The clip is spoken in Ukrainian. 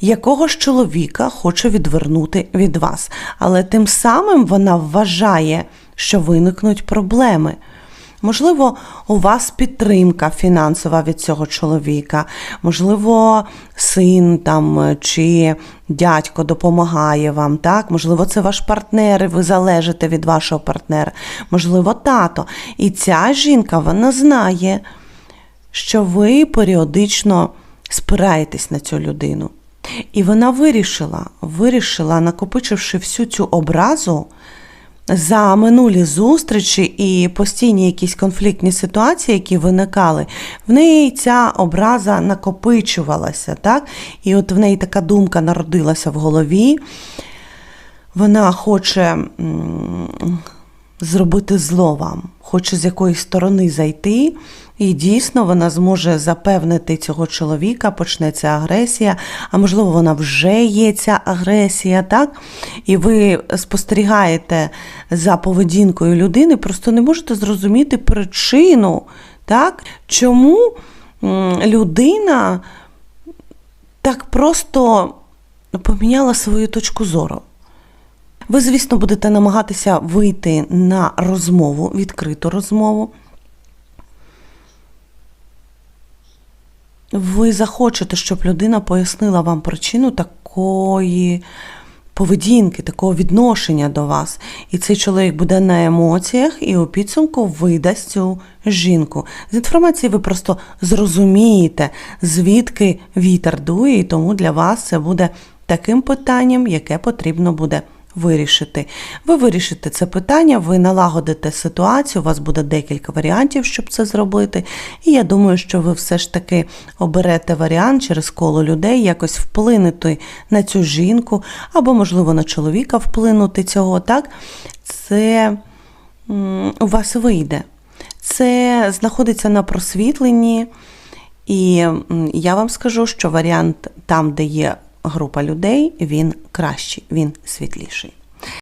якого ж чоловіка хоче відвернути від вас. Але тим самим вона вважає, що виникнуть проблеми. Можливо, у вас підтримка фінансова від цього чоловіка, можливо, син там е, чи дядько допомагає вам, так? Можливо, це ваш партнер, і ви залежите від вашого партнера, можливо, тато. І ця жінка вона знає, що ви періодично спираєтесь на цю людину. І вона вирішила, вирішила, накопичивши всю цю образу за минулі зустрічі і постійні якісь конфліктні ситуації, які виникали, в неї ця образа накопичувалася, так? І от в неї така думка народилася в голові. Вона хоче зробити зло вам, хоче з якоїсь сторони зайти, і дійсно вона зможе запевнити цього чоловіка, почнеться агресія, а можливо, вона вже є ця агресія, так? І ви спостерігаєте за поведінкою людини, просто не можете зрозуміти причину, так? чому людина так просто поміняла свою точку зору. Ви, звісно, будете намагатися вийти на розмову, відкриту розмову. Ви захочете, щоб людина пояснила вам причину такої поведінки, такого відношення до вас. І цей чоловік буде на емоціях і у підсумку видасть цю жінку. З інформації ви просто зрозумієте, звідки вітер дує, і тому для вас це буде таким питанням, яке потрібно буде вирішити. Ви вирішите це питання, ви налагодите ситуацію, у вас буде декілька варіантів, щоб це зробити. І я думаю, що ви все ж таки оберете варіант через коло людей, якось вплинути на цю жінку, або, можливо, на чоловіка вплинути цього, так? Це у вас вийде. Це знаходиться на просвітленні, і я вам скажу, що варіант там, де є група людей, він кращий, він світліший.